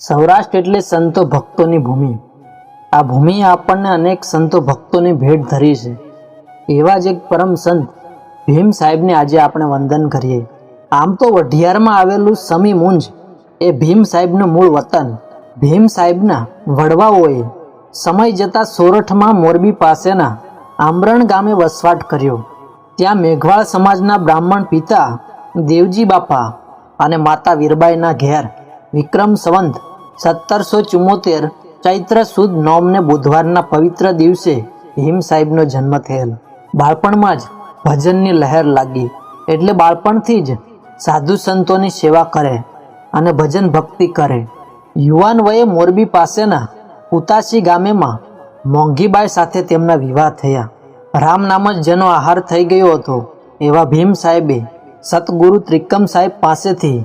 સૌરાષ્ટ્ર એટલે સંતો ભક્તોની ભૂમિ. આ ભૂમિ આપણને અનેક સંતો ભક્તોની ભેટ ધરી છે. એવા જ એક પરમ સંત ભીમ સાહેબને આજે આપણે વંદન કરીએ. આમ તો વઢિયારમાં આવેલું સમી મુંજ એ ભીમ સાહેબનું મૂળ વતન. ભીમ સાહેબના વડવાઓએ સમય જતાં સોરઠમાં મોરબી પાસેના આમરણ ગામે વસવાટ કર્યો. ત્યાં મેઘવાળ સમાજના બ્રાહ્મણ પિતા દેવજી બાપા અને માતા વીરબાઈના ઘેર વિક્રમ સંવંત, સત્તરસો ચુમ્મોતેર ચૈત્ર સુદ નોમને બુધવારના પવિત્ર દિવસે ભીમ સાહેબનો જન્મ થયેલ. બાળપણમાં જ ભજનની લહેર લાગી. એટલે બાળપણથી જ સાધુ સંતોની સેવા કરે અને ભજન ભક્તિ કરે. યુવાન વયે મોરબી પાસેના ઉતાસી ગામેમાં મોંઘીબાઈ સાથે તેમના વિવાહ થયા. રામ નામ જ જેનો આહાર થઈ ગયો હતો, એવા ભીમ સાહેબે સતગુરુ ત્રિકમ સાહેબ પાસેથી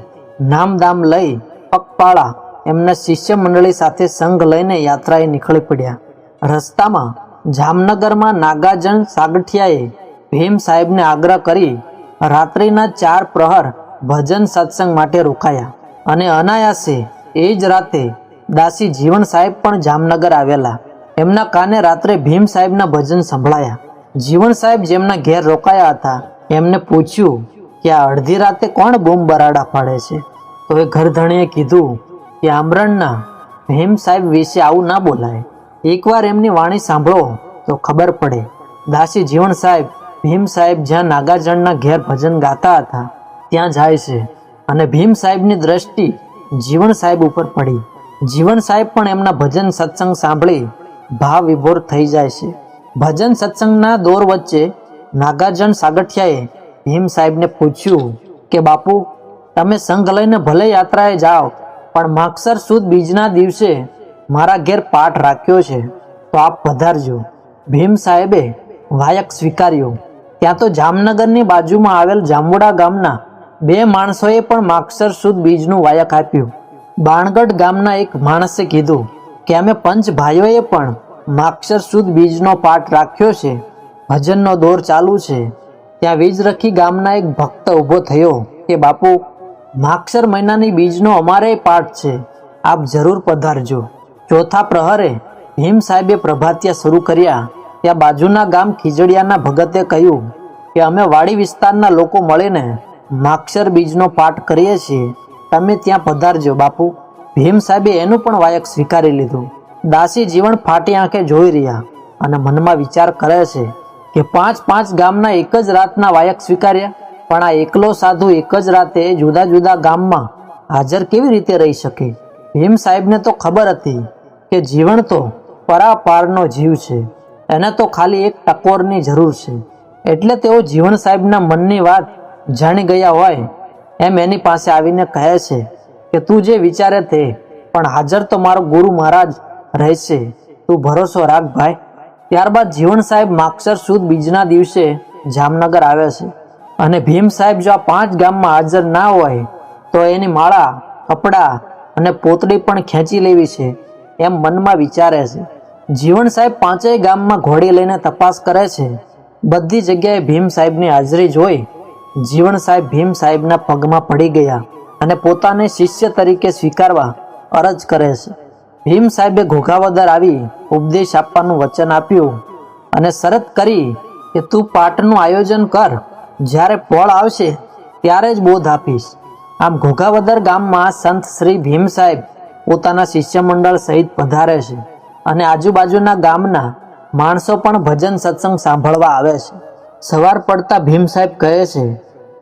નામદામ લઈ પગપાળા એમના શિષ્ય મંડળી સાથે સંઘ લઈને યાત્રાએ નીકળી પડ્યા. રસ્તામાં જામનગરમાં નાગાજન સાગઠિયાએ ભીમ સાહેબને આગ્રહ કરી રાત્રિના ચાર પ્રહર ભજન સત્સંગ માટે રોકાયા અને અનાયાસે એ જ રાતે દાસી જીવન સાહેબ પણ જામનગર આવેલા. એમના કાને રાત્રે ભીમ સાહેબના ભજન સંભળાયા. જીવન સાહેબ જેમના ઘેર રોકાયા હતા, એમને પૂછ્યું કે આ અડધી રાતે કોણ બૂમ બરાડા પાડે છે? એ ઘરધણીએ કીધું કે, આમરણના ભીમ સાહેબ વિશે આવું ના બોલાય. એકવાર એમની વાણી સાંભળો તો ખબર પડે. દાસી જીવન સાહેબ ભીમ સાહેબ જ્યાં નાગાજણના ઘેર ભજન ગાતા હતા, ત્યાં જાય છે અને ભીમ સાહેબની દ્રષ્ટિ જીવન સાહેબ ઉપર પડી. જીવન સાહેબ પણ એમના ભજન સત્સંગ સાંભળી ભાવ વિભોર થઈ જાય છે. ભજન સત્સંગના દોર વચ્ચે નાગાજણ સાગઠિયાએ ભીમ સાહેબને પૂછ્યું કે, બાપુ તમે સંઘ લઈને ભલે યાત્રાએ જાઓ, પણ માગસર સુદ બીજના દિવસે મારા ઘેર પાઠ રાખ્યો છે. તો આપ પધારજો. ભીમ સાહેબે વાયક સ્વીકાર્યો. ત્યાં તો જામનગરની બાજુમાં આવેલ જાંબુડા ગામના બે માણસોએ પણ માગસર સુદ બીજનું વાયક આપ્યું. બાણગઢ ગામના એક માણસે કીધું કે અમે પંચ ભાઈઓએ પણ માક્ષર સુદ બીજનો પાઠ રાખ્યો છે. ભજનનો દોર ચાલુ છે. ત્યાં વીજરખી ગામના એક ભક્ત ઊભો થયો કે, બાપુ માગસર મહિનાની બીજનો અમારે પાઠ છે. આપ જરૂર પધારજો. ચોથા પ્રહરે ભીમ સાહેબે પ્રભાતિયા શરૂ કર્યા. ત્યાં બાજુના ગામ ખીજડીયાના ભગતે કહ્યું કે અમે વાડી વિસ્તારના લોકો મળીને માક્ષર બીજનો પાઠ કરીએ છીએ. તમે ત્યાં પધારજો બાપુ. ભીમ સાહેબે એનું પણ વાયક સ્વીકારી લીધું. દાસી જીવન ફાટી આંખે જોઈ રહ્યા અને મનમાં વિચાર કરે છે કે પાંચ પાંચ ગામના એક જ રાતના વાયક સ્વીકાર્યા? પણ આ એકલો સાધુ એક જ રાતે જુદા જુદા ગામમાં હાજર કેવી રીતે રહી શકે? ભીમ સાહેબને તો ખબર હતી કે જીવન તો પરાપારનો જીવ છે. એને તો ખાલી એક ટકોરની જરૂર છે. એટલે તેઓ જીવન સાહેબના મનની વાત જાણી ગયા હોય એમ એની પાસે આવીને કહે છે કે, તું જે વિચારે તે, પણ હાજર તો મારો ગુરુ મહારાજ રહેશે. તું ભરોસો રાખ ભાઈ. ત્યારબાદ જીવન સાહેબ માક્ષર સુદ બીજના દિવસે જામનગર આવે છે. અને ભીમ સાહેબ જો આ પાંચ ગામમાં હાજર ના હોય, તો એની માળા, કપડાં અને પોતડી પણ ખેંચી લેવી છે એમ મનમાં વિચારે છે. જીવન સાહેબ પાંચેય ગામમાં ઘોડી લઈને તપાસ કરે છે. બધી જગ્યાએ ભીમ સાહેબની હાજરી જોઈ, જીવન સાહેબ ભીમ સાહેબના પગમાં પડી ગયા અને પોતાને શિષ્ય તરીકે સ્વીકારવા અરજ કરે છે. ભીમ સાહેબે ઘોઘાવદર આવી ઉપદેશ આપવાનું વચન આપ્યું અને શરત કરી કે તું પાઠનું આયોજન કર. જ્યારે ફળ આવશે, ત્યારે જ બોધ આપીશ. આમ ઘોઘાવદર ગામમાં સંત શ્રી ભીમ સાહેબ પોતાના શિષ્ય મંડળ સહિત પધારે છે અને આજુબાજુના ગામના માણસો પણ ભજન સત્સંગ સાંભળવા આવે છે. સવાર પડતા ભીમ સાહેબ કહે છે,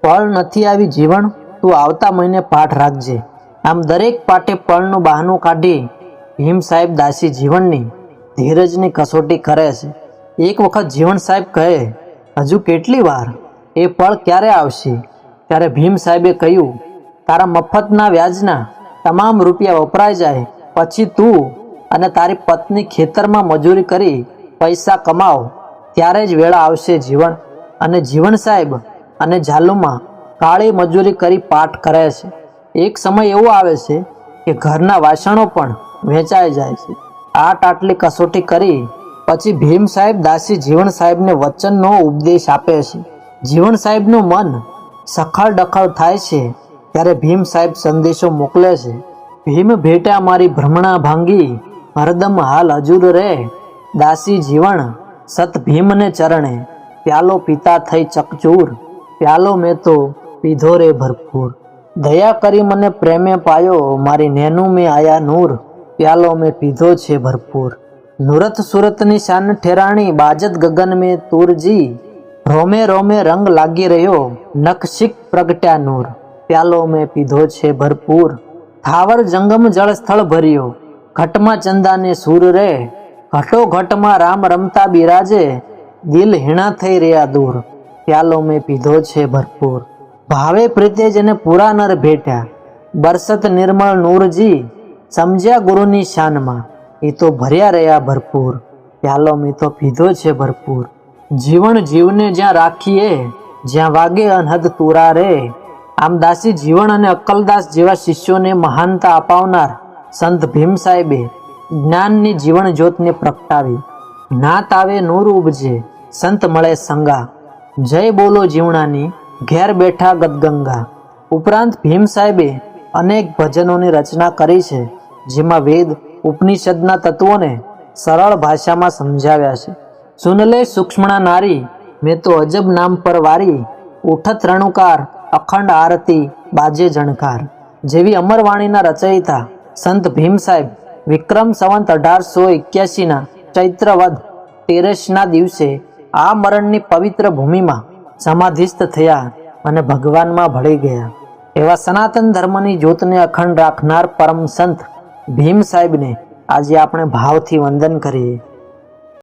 પળ નથી આવી જીવન, તું આવતા મહિને પાઠ રાખજે. આમ દરેક પાઠે પળનું બહાનું કાઢી ભીમ સાહેબ દાસી જીવનની ધીરજની કસોટી કરે છે. એક વખત જીવન સાહેબ કહે, હજુ કેટલી વાર એ ફળ ક્યારે આવશે? ત્યારે ભીમ સાહેબે કહ્યું, તારા મફતના વ્યાજના તમામ રૂપિયા વપરાઈ જાય, પછી તું અને તારી પત્ની ખેતરમાં મજૂરી કરી પૈસા કમાવ, ત્યારે જ વેળા આવશે જીવન. અને જીવન સાહેબ અને ઝાલુમાં કાળી મજૂરી કરી પાઠ કરે છે. એક સમય એવો આવે છે કે ઘરના વાસણો પણ વેચાઈ જાય છે. આટ આટલી કસોટી કરી, પછી ભીમ સાહેબ દાસી જીવન સાહેબને વચનનો ઉપદેશ આપે છે. જીવન સાહેબનું મન સખળ ડખળ થાય છે ત્યારે ભીમ સાહેબ સંદેશો મોકલે છે. ભીમ ભેટા મારી ભ્રમણા ભાંગી, હરદમ હાલ હજુર રે. દાસી જીવણ સત ભીમને ચરણે, પ્યાલો પિતા થઈ ચકચૂર. પ્યાલો મેં તો પીધો રે ભરપૂર. દયા કરી મને પ્રેમે પાયો, મારી નેનું મેં આયા નૂર. પ્યાલો મેં પીધો છે ભરપૂર. નુરત સુરતની શાન ઠેરાણી, બાજત ગગન મેં તુરજી. રોમે રોમે રંગ લાગી રહ્યો નકશિક પ્રગટ્યા નૂર. પ્યાલો મેં પીધો છે ભરપૂર. થાવર જંગમ જળ સ્થળ ભર્યો. ઘટમાં ચંદાને સૂર રે. ઘટો ઘટમાં રામ રમતા બિરાજે. દિલ હીણા થઈ રહ્યા દૂર. પ્યાલો મેં પીધો છે ભરપૂર. ભાવે પ્રીતે જેને પૂરા નર ભેટ્યા. બરસત નિર્મળ નૂરજી, સમજ્યા ગુરુની શાનમાં. એ તો ભર્યા રહ્યા ભરપૂર. પ્યાલો મેં તો પીધો છે ભરપૂર. જીવન જીવને જ્યાં રાખીએ, જ્યાં વાગે અનહદ તુરા રે આમ દાસી જીવન અને અક્કલદાસ જેવા શિષ્યોને મહાનતા અપાવનાર સંત ભીમ સાહેબે જ્ઞાનની જીવન જ્યોતને પ્રગટાવી. નાત આવે નૂર ઉપજે, સંત મળે સંગા. જય બોલો જીવણાની, ઘેર બેઠા ગદગંગા. ઉપરાંત ભીમ સાહેબે અનેક ભજનોની રચના કરી છે, જેમાં વેદ, ઉપનિષદના તત્વોને સરળ ભાષામાં સમજાવ્યા છે. સુનલે સૂક્ષ્મણા નારી, મેં તો અજબ નામ પર વારી, ઉઠત રણુકાર, અખંડ આરતી, બાજે જણકાર. જેવી અમરવાણીના રચયિતા સંત ભીમ સાહેબ, વિક્રમ સંવંત અઢારસો એક્યાસીના ચૈત્રવદ તેરસના દિવસે આ મરણની પવિત્ર ભૂમિમાં સમાધિસ્થ થયા અને ભગવાનમાં ભળી ગયા. એવા સનાતન ધર્મની જ્યોતને અખંડ રાખનાર પરમ સંત ભીમ સાહેબને આજે આપણે ભાવથી વંદન કરીએ.